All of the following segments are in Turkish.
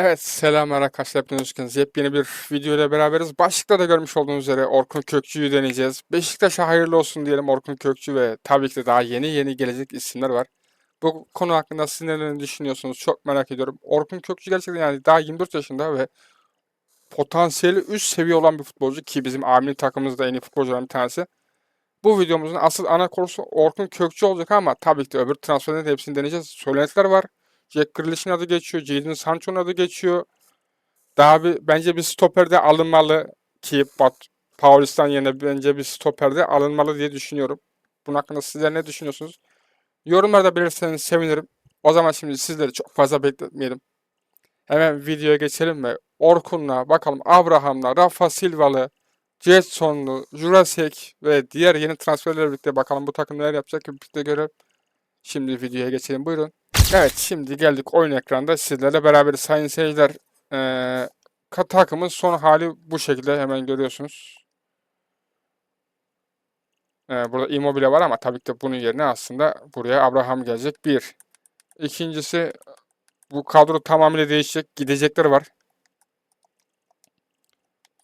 Evet, selam arkadaşlar. Hepiniz hoş geldiniz. Yepyeni bir video ile beraberiz. Başlıkta da görmüş olduğunuz üzere Orkun Kökçü'yü deneyeceğiz. Beşiktaş'a hayırlı olsun diyelim Orkun Kökçü ve tabii ki de daha yeni yeni gelecek isimler var. Bu konu hakkında siz neler düşünüyorsunuz? Çok merak ediyorum. Orkun Kökçü gerçekten yani daha 24 yaşında ve potansiyeli üst seviye olan bir futbolcu ki bizim amili takımımızda en iyi futbolculardan bir tanesi. Bu videomuzun asıl ana konusu Orkun Kökçü olacak ama tabii ki de öbür transferlerin hepsini deneyeceğiz. Söylentiler var. Jack Grealish'in adı geçiyor. Jadon Sancho'nun adı geçiyor. Daha bir bence bir stoperde alınmalı ki Bat Paulistan yerine bence bir stoperde alınmalı diye düşünüyorum. Bunun hakkında sizler ne düşünüyorsunuz? Yorumlarda belirtirseniz sevinirim. O zaman şimdi sizleri çok fazla bekletmeyelim. Hemen videoya geçelim ve Orkun'la bakalım Abraham'la, Rafa Silva'lı, Jetson'lu, Jurasek ve diğer yeni transferlerle birlikte bakalım bu takım neler yapacak birlikte görelim. Şimdi videoya geçelim buyurun. Evet şimdi geldik oyun ekranda sizlerle beraber sayın seyirciler. Ka- takımın son hali bu şekilde hemen görüyorsunuz. Ee, burada Immobile var ama tabii ki de bunun yerine aslında buraya Abraham gelecek. Bir. İkincisi bu kadro tamamıyla değişecek. Gidecekler var.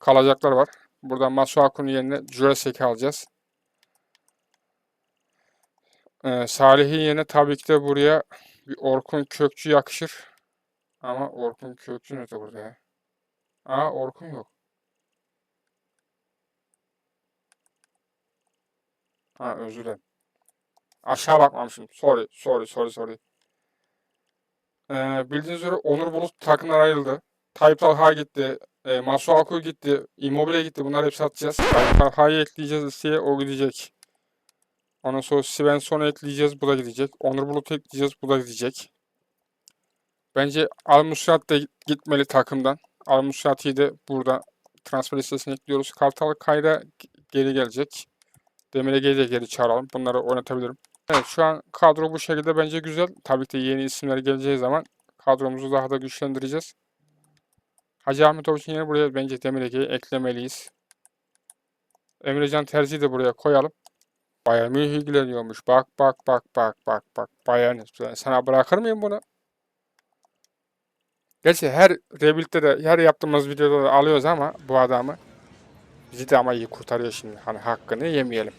Kalacaklar var. Burada Masuaku'nun yerine Jurasek'i alacağız. Ee, Salih'in yerine tabii ki de buraya bir Orkun Kökçü yakışır. Ama Orkun Kökçü nerede burada ya? Aa Orkun yok. Ha özür dilerim. Aşağı bakmamışım. Sorry, sorry, sorry, sorry. Ee, bildiğiniz üzere Onur Bulut takımdan ayrıldı. Tayyip Talha gitti. E, Masuaku gitti. Immobile gitti. Bunları hepsi atacağız. Tayyip Talha'yı ekleyeceğiz listeye. O gidecek. Ondan sonra Svensson'u ekleyeceğiz. Bu da gidecek. Onur Bulut'u ekleyeceğiz. Bu da gidecek. Bence Al Musrat da gitmeli takımdan. Al Musrati'yi de burada transfer listesine ekliyoruz. Kartal Kayra geri gelecek. Demir Ege'yi de geri çağıralım. Bunları oynatabilirim. Evet şu an kadro bu şekilde bence güzel. Tabii ki yeni isimler geleceği zaman kadromuzu daha da güçlendireceğiz. Hacı Ahmetoviç'in yerine buraya bence Demir Ege'yi eklemeliyiz. Emrecan Terzi'yi de buraya koyalım. Bayağı mı ilgileniyormuş. Bak bak bak bak bak bak. Ben sana bırakır mıyım bunu? Gerçi her rebuild'de de her yaptığımız videoda da alıyoruz ama bu adamı bizi de ama iyi kurtarıyor şimdi. Hani hakkını yemeyelim.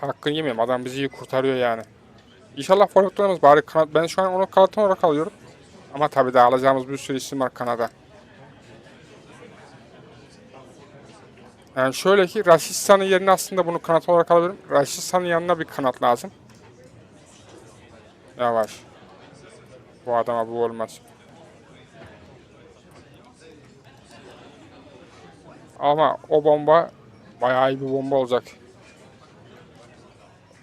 Hakkını yemeyelim. Adam bizi iyi kurtarıyor yani. İnşallah forvetlerimiz bari kanat. Ben şu an onu kanat olarak alıyorum. Ama tabii daha alacağımız bir sürü isim var Kanada. Yani şöyle ki Raşistan'ın yerine aslında bunu kanat olarak alabilirim. Raşistan'ın yanına bir kanat lazım. Yavaş. Bu adama bu olmaz. Ama o bomba bayağı iyi bir bomba olacak.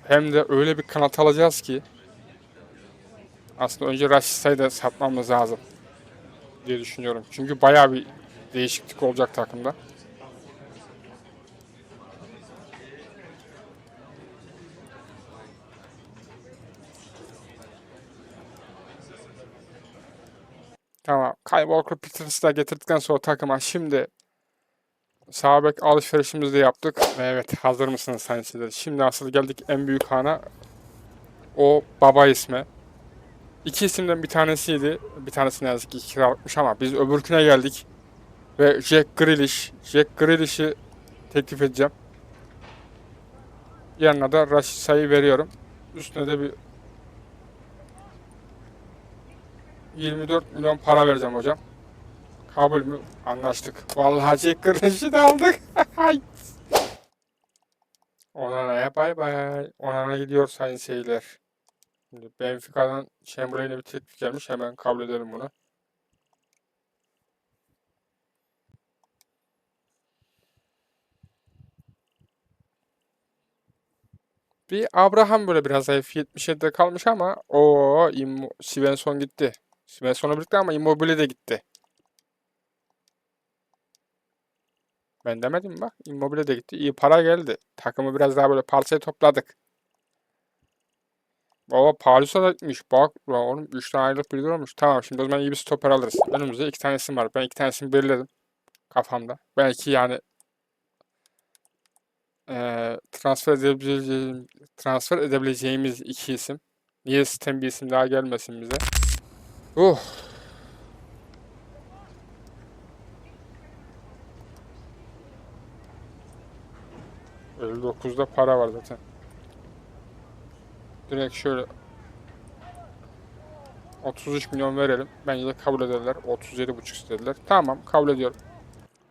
Hem de öyle bir kanat alacağız ki aslında önce Raşista'yı da satmamız lazım diye düşünüyorum. Çünkü bayağı bir değişiklik olacak takımda. Tamam. Kyle Walker Peters'ı da getirdikten sonra takıma şimdi sağ bek alışverişimizi de yaptık. Ve evet hazır mısınız sayın? Şimdi asıl geldik en büyük ana. O baba ismi. İki isimden bir tanesiydi. Bir tanesi ne yazık ki kiralıkmış ama biz öbürküne geldik. Ve Jack Grealish. Jack Grealish'i teklif edeceğim. Yanına da Rashica'yı veriyorum. Üstüne de bir 24 milyon para vereceğim hocam. Kabul mü? Anlaştık. Vallahi Jack Grealish'i de aldık. Onana bay bay. Onana gidiyor sayın seyirciler. Şimdi Benfica'dan Chamberlain'e bir teklif gelmiş. Hemen kabul edelim bunu. Bir Abraham böyle biraz zayıf 77'de kalmış ama o Svensson gitti. Svensson'la birlikte ama Immobile de gitti. Ben demedim mi bak. Immobile de gitti. İyi para geldi. Takımı biraz daha böyle parçaya topladık. Baba Paris'e da gitmiş. Bak lan oğlum 3 tane aylık biri olmuş. Tamam şimdi o zaman iyi bir stoper alırız. Önümüzde iki tanesi var. Ben iki tanesini belirledim. Kafamda. Belki yani eee, transfer edebileceğim, transfer edebileceğimiz iki isim. Niye sistem bir isim daha gelmesin bize? Uh. %9'da para var zaten. Direkt şöyle 33 milyon verelim. Bence de kabul ederler. 37,5 istediler. Tamam kabul ediyorum.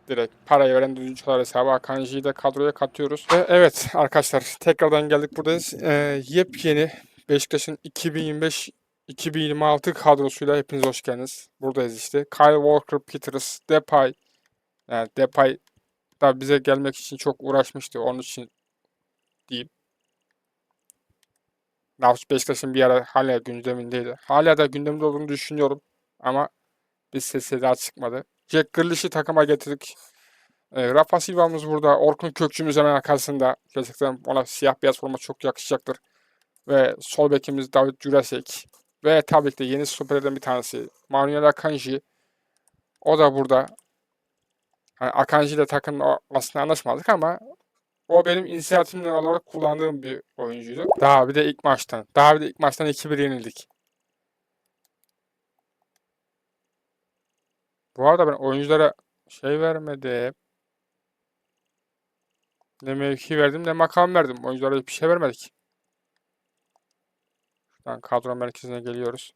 Direkt parayı veren düzücüler hesabı Akanji'yi de kadroya katıyoruz. Ve evet arkadaşlar tekrardan geldik buradayız. Ee, yepyeni Beşiktaş'ın 2025 2026 kadrosuyla hepiniz hoş geldiniz. Buradayız işte. Kyle Walker, Peters, Depay. Yani Depay da bize gelmek için çok uğraşmıştı. Onun için diyeyim. Navs Beşiktaş'ın bir ara hala gündemindeydi. Hala da gündeminde olduğunu düşünüyorum. Ama bir sesi daha çıkmadı. Jack Grealish'i takıma getirdik. E, Rafa Silva'mız burada. Orkun Kökçümüz hemen arkasında. Gerçekten ona siyah beyaz forma çok yakışacaktır. Ve sol bekimiz David Jurasek. Ve tabii ki de yeni stoperlerden bir tanesi. Manuel Akanji. O da burada. Yani Akanji ile takımla aslında anlaşmadık ama o benim inisiyatifimden olarak kullandığım bir oyuncuydu. Daha bir de ilk maçtan. Daha bir de ilk maçtan 2-1 yenildik. Bu arada ben oyunculara şey vermedim. Ne mevki verdim ne makam verdim. Oyunculara hiçbir şey vermedik. Şuradan kadro merkezine geliyoruz.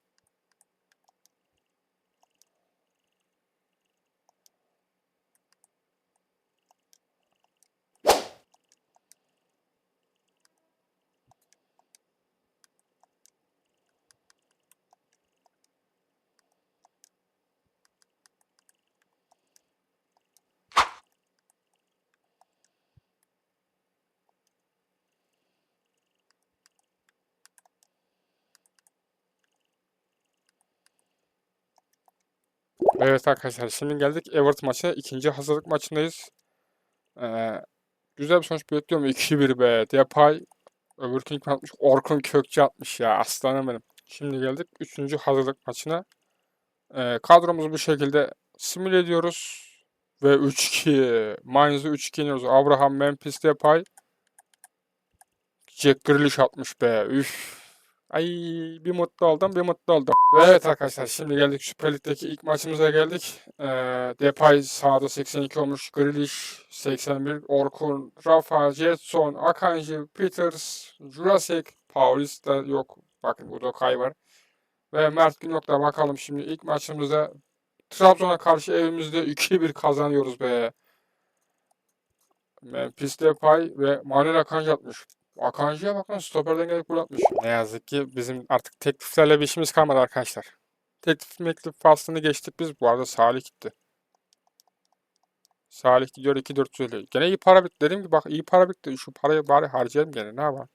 Evet arkadaşlar şimdi geldik Everton maçına. ikinci hazırlık maçındayız. Ee, güzel bir sonuç bekliyorum. 2-1 be. Depay öbür kim atmış? Orkun Kökçü atmış ya. Aslanım benim. Şimdi geldik üçüncü hazırlık maçına. Ee, kadromuzu bu şekilde simüle ediyoruz. Ve 3-2. Mainz'ı 3-2 yeniyoruz. Abraham, Memphis Depay. Jack Grealish atmış be. Üf. Ay bir mutlu oldum, bir mutlu oldum. Ve evet arkadaşlar şimdi geldik Süper Lig'deki ilk maçımıza geldik. Ee, Depay sağda 82 olmuş, Grealish 81, Orkun, Rafa, Jetson, Akanji, Peters, Jurasek, Paulista yok. Bakın burada Kay var. Ve Mert Günok'la bakalım şimdi ilk maçımızda Trabzon'a karşı evimizde 2-1 kazanıyoruz be. Memphis Depay ve Manuel Akanji atmış. Akanji'ye bakın stoperden gelip gol atmış. Ne yazık ki bizim artık tekliflerle bir işimiz kalmadı arkadaşlar. Teklif meklif faslını geçtik biz. Bu arada Salih gitti. Salih gidiyor 2-4 söylüyor. Gene iyi para bitti. Dedim ki bak iyi para bitti. Şu parayı bari harcayalım gene. Ne yapalım?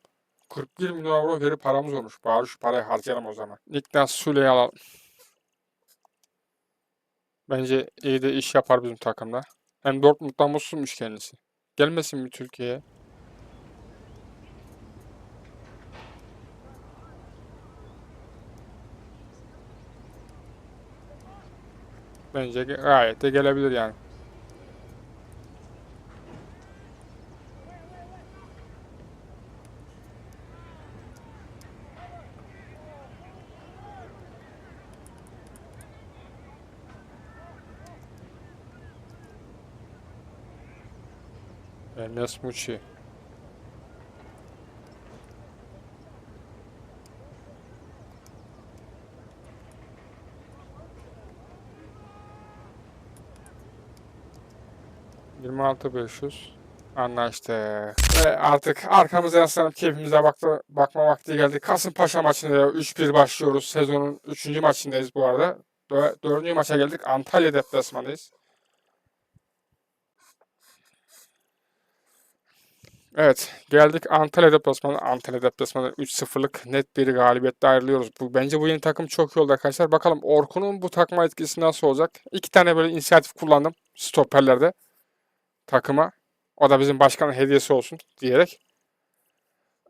41 milyon euro veri paramız olmuş. Bari şu parayı harcayalım o zaman. Niklas Sule'yi alalım. Bence iyi de iş yapar bizim takımda. Hem Dortmund'dan mutsuzmuş kendisi. Gelmesin mi Türkiye'ye? Bence gayet de gelebilir yani. Enes Muçi. Yirmi altı beş yüz. Anlaştık. Ve artık arkamıza yaslanıp keyfimize baktı, bakma vakti geldi. Kasımpaşa maçında 3-1 başlıyoruz. Sezonun 3. maçındayız bu arada. Dö 4. maça geldik. Antalya deplasmanıyız. Evet, geldik Antalya deplasmanı. Antalya deplasmanı 3-0'lık net bir galibiyetle ayrılıyoruz. Bu, bence bu yeni takım çok iyi oldu arkadaşlar. Bakalım Orkun'un bu takma etkisi nasıl olacak? İki tane böyle inisiyatif kullandım stoperlerde takıma. O da bizim başkanın hediyesi olsun diyerek.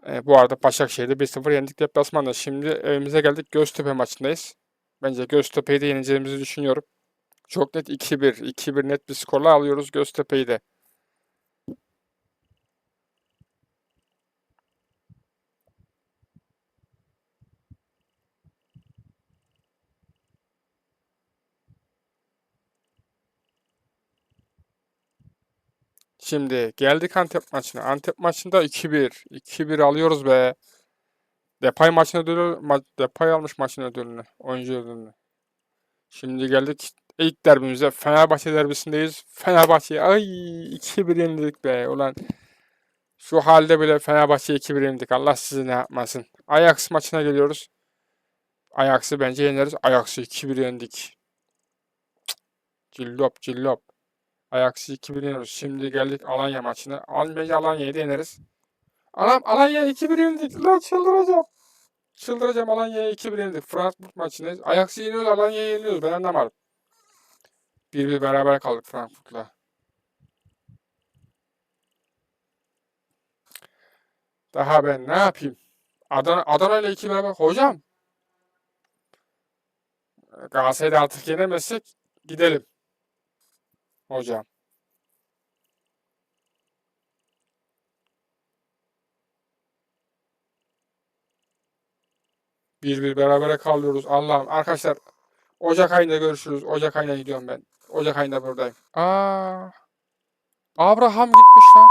E, bu arada Başakşehir'de 1-0 yendik deplasmanda. Şimdi evimize geldik. Göztepe maçındayız. Bence Göztepe'yi de yeneceğimizi düşünüyorum. Çok net 2-1. 2-1 net bir skorla alıyoruz Göztepe'yi de. Şimdi geldik Antep maçına. Antep maçında 2-1. 2-1 alıyoruz be. Depay maçın ödülü, ma Depay almış maçın ödülünü. Oyuncu ödülünü. Şimdi geldik ilk derbimize. Fenerbahçe derbisindeyiz. Fenerbahçe ay 2-1 yenildik be. Ulan şu halde bile Fenerbahçe 2-1 yenildik. Allah sizi ne yapmasın. Ajax maçına geliyoruz. Ajax'ı bence yeneriz. Ajax'ı 2-1 yendik. Cillop cillop. Ajax'ı 2-1 yeniyoruz. Şimdi geldik Alanya maçına. Al, bence Alanya'yı da yeneriz. Anam Alanya 2-1 yenildik. Lan çıldıracağım. Çıldıracağım Alanya'ya 2-1 yenildik. Frankfurt maçındayız. Ajax'ı yeniyoruz, Alanya'yı yeniyoruz. Ben anlamadım. 1-1 beraber kaldık Frankfurt'la. Daha ben ne yapayım? Adana, Adana ile 2 beraber. Hocam. Galatasaray'da artık yenemezsek gidelim. Hocam. Bir bir berabere kalıyoruz. Allah'ım. Arkadaşlar Ocak ayında görüşürüz. Ocak ayına gidiyorum ben. Ocak ayında buradayım. Aa. Abraham gitmiş lan.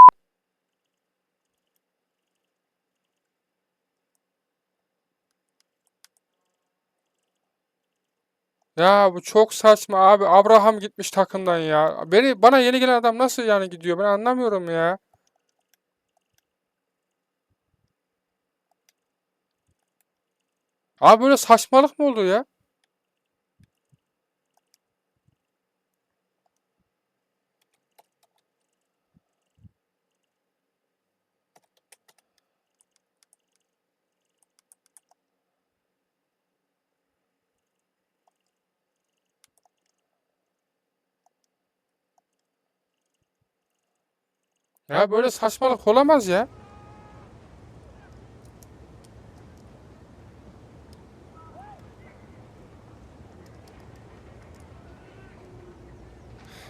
Ya bu çok saçma abi. Abraham gitmiş takımdan ya. Beni bana yeni gelen adam nasıl yani gidiyor? Ben anlamıyorum ya. Abi böyle saçmalık mı oldu ya? Ya böyle saçmalık olamaz ya.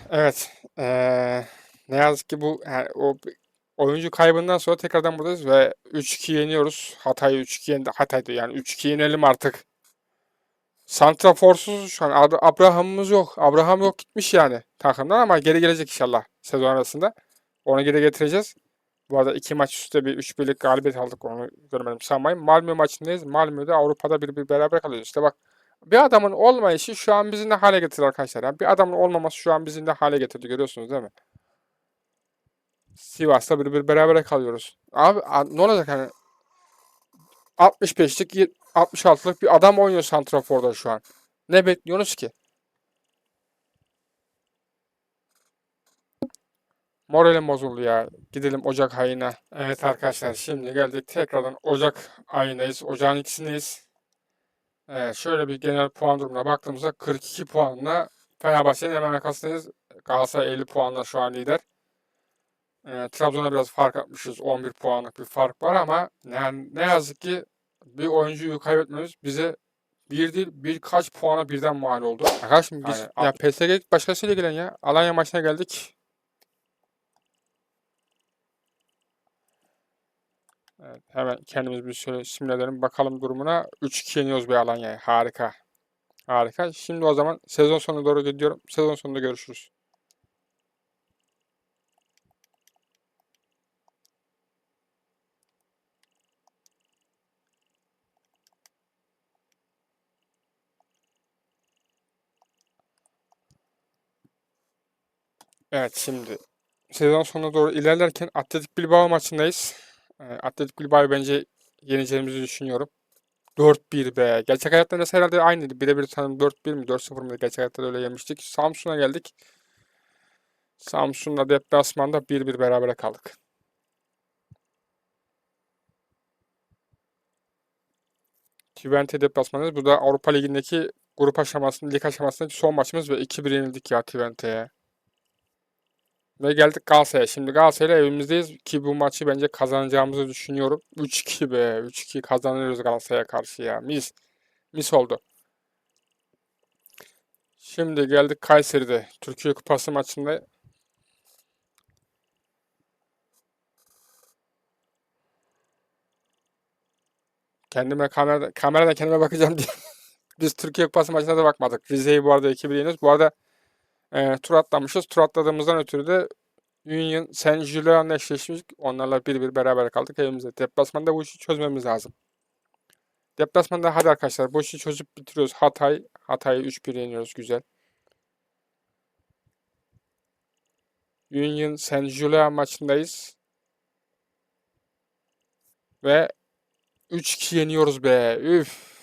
Evet. eee, ne yazık ki bu yani o oyuncu kaybından sonra tekrardan buradayız ve 3-2 yeniyoruz. Hatay'ı 3-2 yendi. Hatay'da yani 3-2 yenelim artık. Santraforsuz şu an Ab- Abraham'ımız yok. Abraham yok gitmiş yani takımdan ama geri gelecek inşallah sezon arasında. Onu geri getireceğiz. Bu arada iki maç üstte bir 3 birlik galibiyet aldık onu görmedim sanmayın. Malmö maçındayız. Malmö'de Avrupa'da bir, bir beraber kalıyoruz. İşte bak bir adamın olmayışı şu an bizi ne hale getirdi arkadaşlar. ya. bir adamın olmaması şu an bizi ne hale getirdi görüyorsunuz değil mi? Sivas'ta bir bir beraber kalıyoruz. Abi ne olacak hani 65'lik yet- 66'lık bir adam oynuyor Santrafor'da şu an. Ne bekliyorsunuz ki? Moralim bozuldu ya. Gidelim Ocak ayına. Evet arkadaşlar şimdi geldik tekrardan Ocak ayındayız. Ocağın ikisindeyiz. Evet, şöyle bir genel puan durumuna baktığımızda 42 puanla Fenerbahçe'nin hemen arkasındayız. Galatasaray 50 puanla şu an lider. Ee, Trabzon'a biraz fark atmışız. 11 puanlık bir fark var ama yani ne yazık ki bir oyuncuyu kaybetmemiz bize bir değil birkaç puana birden mal oldu. Arkadaşım biz Aynen. ya PSG başkasıyla gelen ya. Alanya maçına geldik. Evet, hemen kendimiz bir şöyle simüle edelim. Bakalım durumuna. 3-2 yeniyoruz bir Alanya'ya. Harika. Harika. Şimdi o zaman sezon sonuna doğru gidiyorum. Sezon sonunda görüşürüz. Evet şimdi sezon sonuna doğru ilerlerken Atletik Bilbao maçındayız. Ee, Atletik Bilbao'yu bence yeneceğimizi düşünüyorum. 4-1 be. Gerçek hayatta mesela herhalde aynıydı. Birebir sanırım 4-1 mi 4-0 mı gerçek hayatta öyle yemiştik. Samsun'a geldik. Samsun'la deplasmanda 1-1 berabere kaldık. Twente deplasmanıyız. Bu da Avrupa Ligi'ndeki grup aşamasında, lig aşamasındaki son maçımız ve 2-1 yenildik ya Twente'ye. Ve geldik Galatasaray'a. Şimdi Galatasaray'la evimizdeyiz ki bu maçı bence kazanacağımızı düşünüyorum. 3-2 be. 3-2 kazanıyoruz Galatasaray'a karşı ya. Mis. Mis oldu. Şimdi geldik Kayseri'de. Türkiye Kupası maçında. Kendime kamerada, kamerada kendime bakacağım diye. Biz Türkiye Kupası maçına da bakmadık. Rize'yi bu arada 2-1 yeniyoruz. Bu arada e, tur atlamışız. Tur atladığımızdan ötürü de Union Saint Julian'la eşleşmiştik. Onlarla 1-1 beraber kaldık evimizde. Deplasmanda bu işi çözmemiz lazım. Deplasmanda hadi arkadaşlar bu işi çözüp bitiriyoruz. Hatay. Hatay'ı 3-1 yeniyoruz. Güzel. Union Saint Julian maçındayız. Ve 3-2 yeniyoruz be. Üf.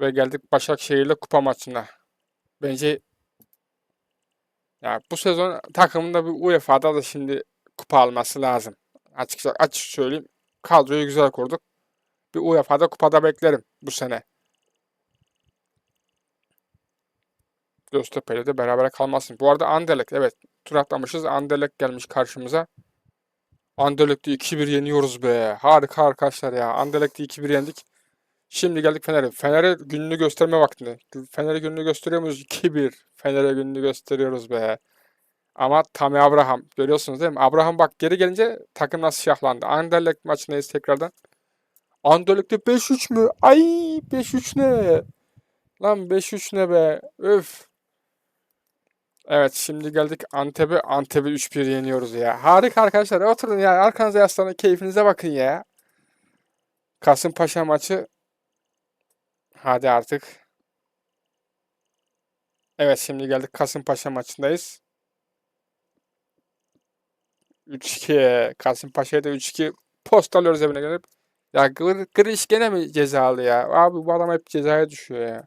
Ve geldik Başakşehir'le kupa maçına. Bence ya bu sezon takımında bir UEFA'da da şimdi kupa alması lazım. Açıkça açık söyleyeyim. Kadroyu güzel kurduk. Bir UEFA'da kupada beklerim bu sene. Göztepe'yle de beraber kalmasın. Bu arada Anderlecht evet tur atlamışız. Anderlecht gelmiş karşımıza. Anderlecht'i 2-1 yeniyoruz be. Harika arkadaşlar ya. Anderlecht'i 2-1 yendik. Şimdi geldik Fener'e. Fener'e gününü gösterme vaktinde. Fener'e gününü gösteriyor muyuz? 2-1. Fener'e gününü gösteriyoruz be. Ama Tammy Abraham. Görüyorsunuz değil mi? Abraham bak geri gelince takım nasıl şahlandı. Anderlecht maçındayız tekrardan. Anderlecht'te 5-3 mü? Ay 5-3 ne? Lan 5-3 ne be? Öf. Evet şimdi geldik Antep'e. Antep'i 3-1 yeniyoruz ya. Harika arkadaşlar. Oturun ya. Arkanıza yaslanın. Keyfinize bakın ya. Kasımpaşa maçı. Hadi artık. Evet şimdi geldik Kasımpaşa maçındayız. 3-2. Kasımpaşa'ya da 3-2 post alıyoruz evine gelip. Ya Gr Grish gene mi cezalı ya? Abi bu adam hep cezaya düşüyor ya.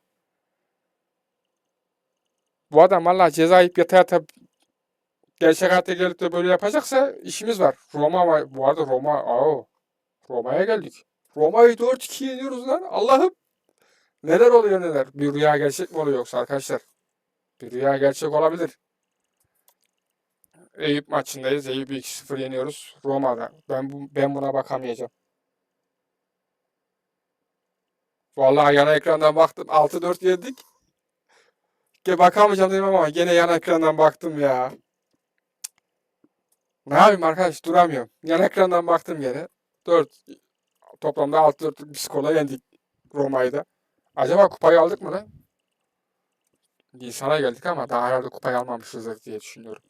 Bu adam valla ceza yiyip yata yata gerçek hayatta gelip de böyle yapacaksa işimiz var. Roma. Bu arada Roma. Aa, Roma'ya geldik. Roma'yı 4-2 yeniyoruz lan. Allah'ım. Neler oluyor neler? Bir rüya gerçek mi oluyor yoksa arkadaşlar? Bir rüya gerçek olabilir. Eyüp maçındayız. Eyüp'ü 2-0 yeniyoruz. Roma'da. Ben bu, ben buna bakamayacağım. Vallahi yana ekrandan baktım. 6-4 yendik. Ge bakamayacağım dedim ama gene yan ekrandan baktım ya. Ne yapayım arkadaş duramıyorum. Yan ekrandan baktım gene. 4 toplamda 6-4'lük bir skorla yendik Roma'yı da. Acaba kupayı aldık mı lan? Nisan'a geldik ama daha herhalde kupayı almamışızdır diye düşünüyorum.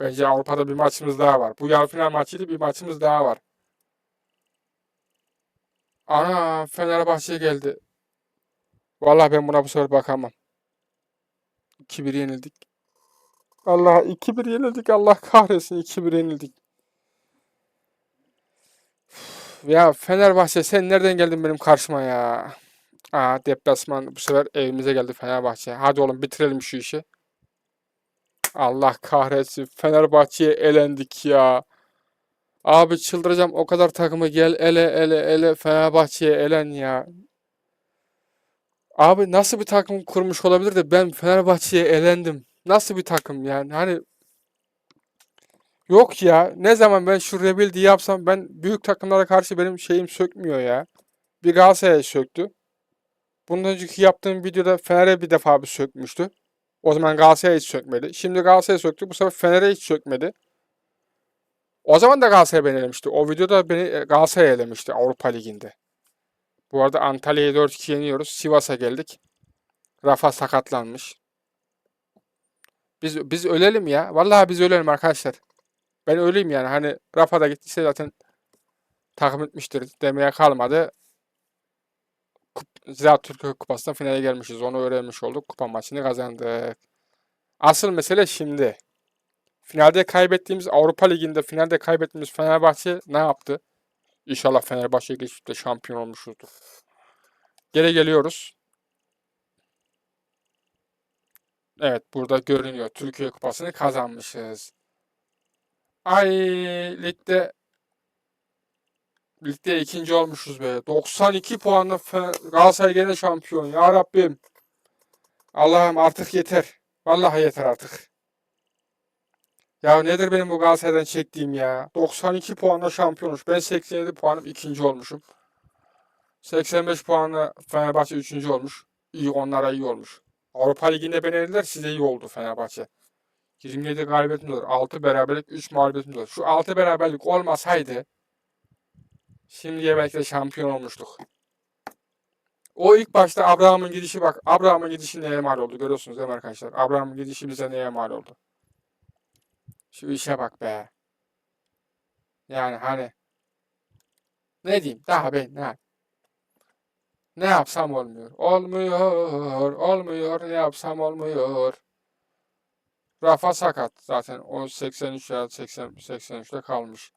Bence Avrupa'da bir maçımız daha var. Bu yarı final maçıydı bir maçımız daha var. Ana Fenerbahçe geldi. Vallahi ben buna bu sefer bakamam. 2-1 yenildik. Allah 2-1 yenildik. Allah kahretsin 2-1 yenildik. Ya Fenerbahçe sen nereden geldin benim karşıma ya? Aa deplasman bu sefer evimize geldi Fenerbahçe. Hadi oğlum bitirelim şu işi. Allah kahretsin. Fenerbahçe'ye elendik ya. Abi çıldıracağım. O kadar takımı gel ele ele ele Fenerbahçe'ye elen ya. Abi nasıl bir takım kurmuş olabilir de ben Fenerbahçe'ye elendim. Nasıl bir takım yani? Hani yok ya. Ne zaman ben şu rebuild'i yapsam ben büyük takımlara karşı benim şeyim sökmüyor ya. Bir Galatasaray'a söktü. Bundan önceki yaptığım videoda Fener'e bir defa bir sökmüştü. O zaman Galatasaray'a hiç sökmedi. Şimdi Galatasaray'a söktü. Bu sefer Fener'e hiç sökmedi. O zaman da Galatasaray beni elemişti. O videoda beni e, Galatasaray elemişti Avrupa Ligi'nde. Bu arada Antalya'yı 4-2 yeniyoruz. Sivas'a geldik. Rafa sakatlanmış. Biz biz ölelim ya. Vallahi biz ölelim arkadaşlar. Ben öleyim yani. Hani Rafa da gittiyse zaten takım etmiştir demeye kalmadı. Ziraat Türkiye Kupası'nda finale gelmişiz. Onu öğrenmiş olduk. Kupa maçını kazandık. Asıl mesele şimdi. Finalde kaybettiğimiz Avrupa Ligi'nde finalde kaybettiğimiz Fenerbahçe ne yaptı? İnşallah Fenerbahçe geçip de şampiyon olmuşuzdur. Geri geliyoruz. Evet burada görünüyor. Türkiye Kupası'nı kazanmışız. Ay ligde ligde ikinci olmuşuz be. 92 puanla Galatasaray gene şampiyon. Ya Rabbim. Allah'ım artık yeter. Vallahi yeter artık. Ya nedir benim bu Galatasaray'dan çektiğim ya? 92 puanla şampiyonmuş. Ben 87 puanım ikinci olmuşum. 85 puanla Fenerbahçe üçüncü olmuş. İyi onlara iyi olmuş. Avrupa Ligi'nde beni elediler size iyi oldu Fenerbahçe. 27 galibiyetimiz var. 6 beraberlik 3 mağlubiyetimiz var. Şu 6 beraberlik olmasaydı şimdiye belki şampiyon olmuştuk. O ilk başta Abraham'ın gidişi bak. Abraham'ın gidişi neye mal oldu görüyorsunuz değil mi arkadaşlar? Abraham'ın gidişi bize neye mal oldu? Şu işe bak be. Yani hani ne diyeyim daha ben ne ne yapsam olmuyor. Olmuyor, olmuyor. Ne yapsam olmuyor. Rafa sakat zaten. O 83 ya 80 83'te kalmış.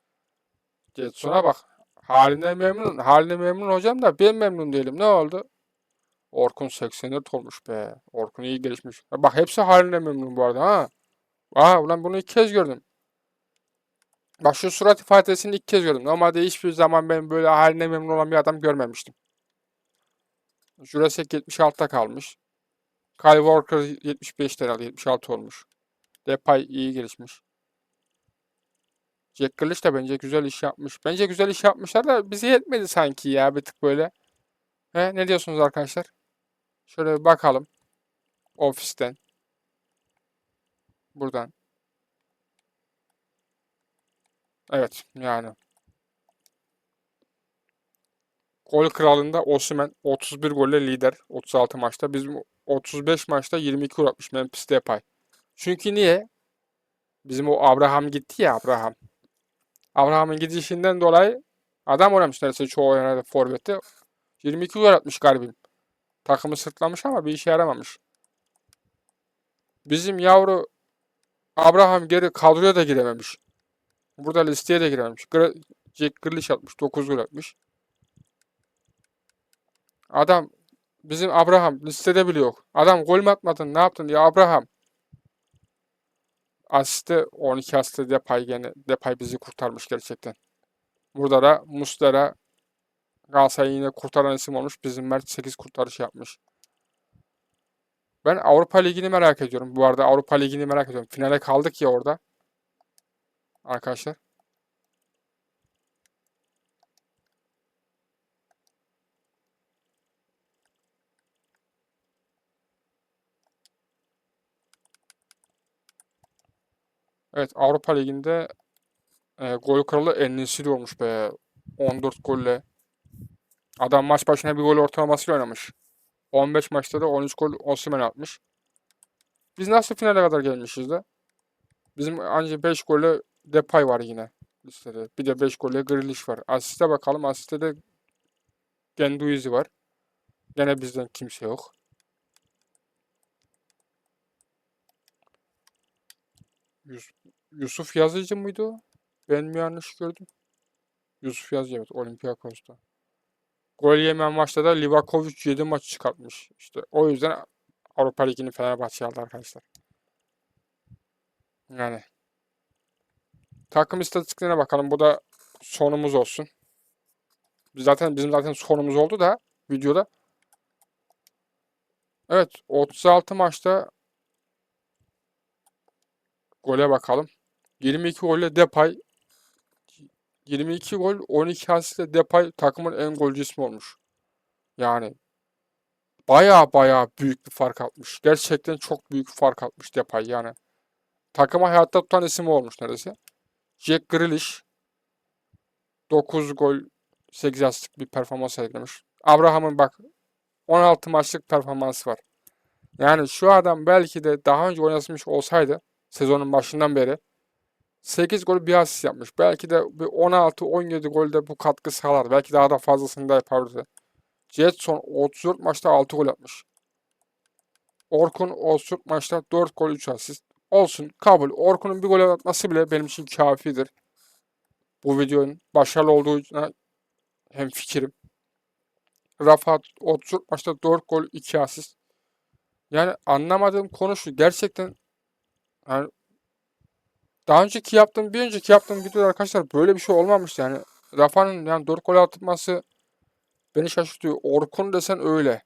Getson'a bak. Haline memnun. Haline memnun hocam da ben memnun değilim. Ne oldu? Orkun 84 olmuş be. Orkun iyi gelişmiş. Bak hepsi haline memnun bu arada ha. Aa ulan bunu ilk kez gördüm. Bak şu surat ifadesini ilk kez gördüm. Normalde hiçbir zaman ben böyle haline memnun olan bir adam görmemiştim. Jurassic 76'ta kalmış. Kyle Walker 75'te herhalde 76 olmuş. Depay iyi gelişmiş. Jack Grealish de bence güzel iş yapmış. Bence güzel iş yapmışlar da bize yetmedi sanki ya bir tık böyle. He, ne diyorsunuz arkadaşlar? Şöyle bir bakalım. Ofisten. Buradan. Evet yani. Gol kralında Osimhen 31 golle lider 36 maçta. Bizim 35 maçta 22 gol atmış Memphis Depay. Çünkü niye? Bizim o Abraham gitti ya Abraham. Abraham'ın gidişinden dolayı adam oynamış neredeyse çoğu herhalde forvette. 22 gol atmış garibim. Takımı sırtlamış ama bir işe yaramamış. Bizim yavru Abraham geri kadroya da girememiş. Burada listeye de girememiş. Gra- Jack Grealish atmış. 9 gol atmış. Adam bizim Abraham listede bile yok. Adam gol mü atmadın ne yaptın ya Abraham. Asiste 12 asiste Depay gene Depay bizi kurtarmış gerçekten. Burada da Muslera Galatasaray'ı yine kurtaran isim olmuş. Bizim Mert 8 kurtarış yapmış. Ben Avrupa Ligi'ni merak ediyorum. Bu arada Avrupa Ligi'ni merak ediyorum. Finale kaldık ya orada. Arkadaşlar. Evet Avrupa Ligi'nde e, gol kralı En-Nesyri olmuş be. 14 golle. Adam maç başına bir gol ortalamasıyla oynamış. 15 maçta da 13 gol Osimhen atmış. Biz nasıl finale kadar gelmişiz de? Bizim ancak 5 golle Depay var yine listede. Bir de 5 golle Grealish var. Asiste bakalım. Asiste de Genduizi var. Gene bizden kimse yok. Yus- Yusuf Yazıcı mıydı o? Ben mi yanlış gördüm? Yusuf Yazıcı evet Olympiakos'ta. Gol yemeyen maçta da Livakovic 7 maç çıkartmış. İşte o yüzden Avrupa Ligi'ni Fenerbahçe aldı arkadaşlar. Yani takım istatistiklerine bakalım. Bu da sonumuz olsun. Biz zaten bizim zaten sonumuz oldu da videoda. Evet 36 maçta gole bakalım. 22 golle Depay 22 gol 12 asistle Depay takımın en golcü ismi olmuş. Yani baya baya büyük bir fark atmış. Gerçekten çok büyük fark atmış Depay yani. Takıma hayatta tutan isim olmuş neredeyse. Jack Grealish 9 gol 8 asistlik bir performans sergilemiş. Abraham'ın bak 16 maçlık performansı var. Yani şu adam belki de daha önce oynatmış olsaydı sezonun başından beri 8 gol bir asist yapmış. Belki de bir 16-17 golde bu katkı sağlar. Belki daha da fazlasını da yapabilirdi. Jetson 34 maçta 6 gol atmış. Orkun 34 maçta 4 gol 3 asist. Olsun kabul. Orkun'un bir gol atması bile benim için kafidir. Bu videonun başarılı olduğuna hem fikrim. Rafa 34 maçta 4 gol 2 asist. Yani anlamadığım konu şu. Gerçekten yani daha önceki yaptığım, bir önceki yaptığım videoda arkadaşlar böyle bir şey olmamıştı. Yani Rafa'nın yani 4 gol atması beni şaşırtıyor. Orkun desen öyle.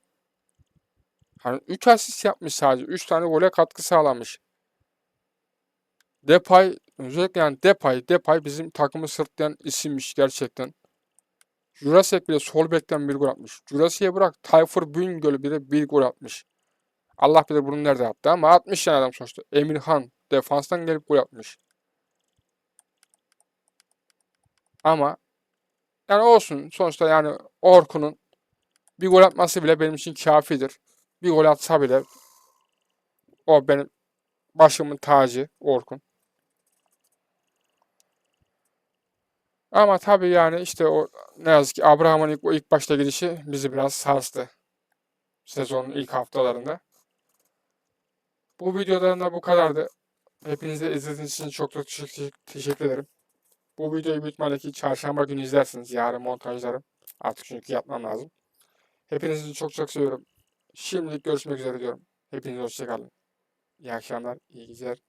Hani 3 asist yapmış sadece. 3 tane gole katkı sağlamış. Depay, özellikle yani Depay, Depay bizim takımı sırtlayan isimmiş gerçekten. Jurasek bile sol bekten bir gol atmış. Jurasek'e bırak Tayfur Bingöl bile bir gol atmış. Allah bilir bunu nerede attı ama atmış yani adam sonuçta. Emirhan defanstan gelip gol atmış. Ama yani olsun sonuçta yani Orkun'un bir gol atması bile benim için kafidir. Bir gol atsa bile o benim başımın tacı Orkun. Ama tabii yani işte o ne yazık ki Abraham'ın ilk, ilk başta gidişi bizi biraz sarstı. Sezonun ilk haftalarında. Bu videodan da bu kadardı. Hepinize izlediğiniz için çok çok teşekkür ederim. Bu videoyu büyük ihtimalle ki çarşamba günü izlersiniz. Yarın montajlarım. Artık çünkü yapmam lazım. Hepinizi çok çok seviyorum. Şimdilik görüşmek üzere diyorum. Hepinize hoşçakalın. İyi akşamlar, iyi geceler.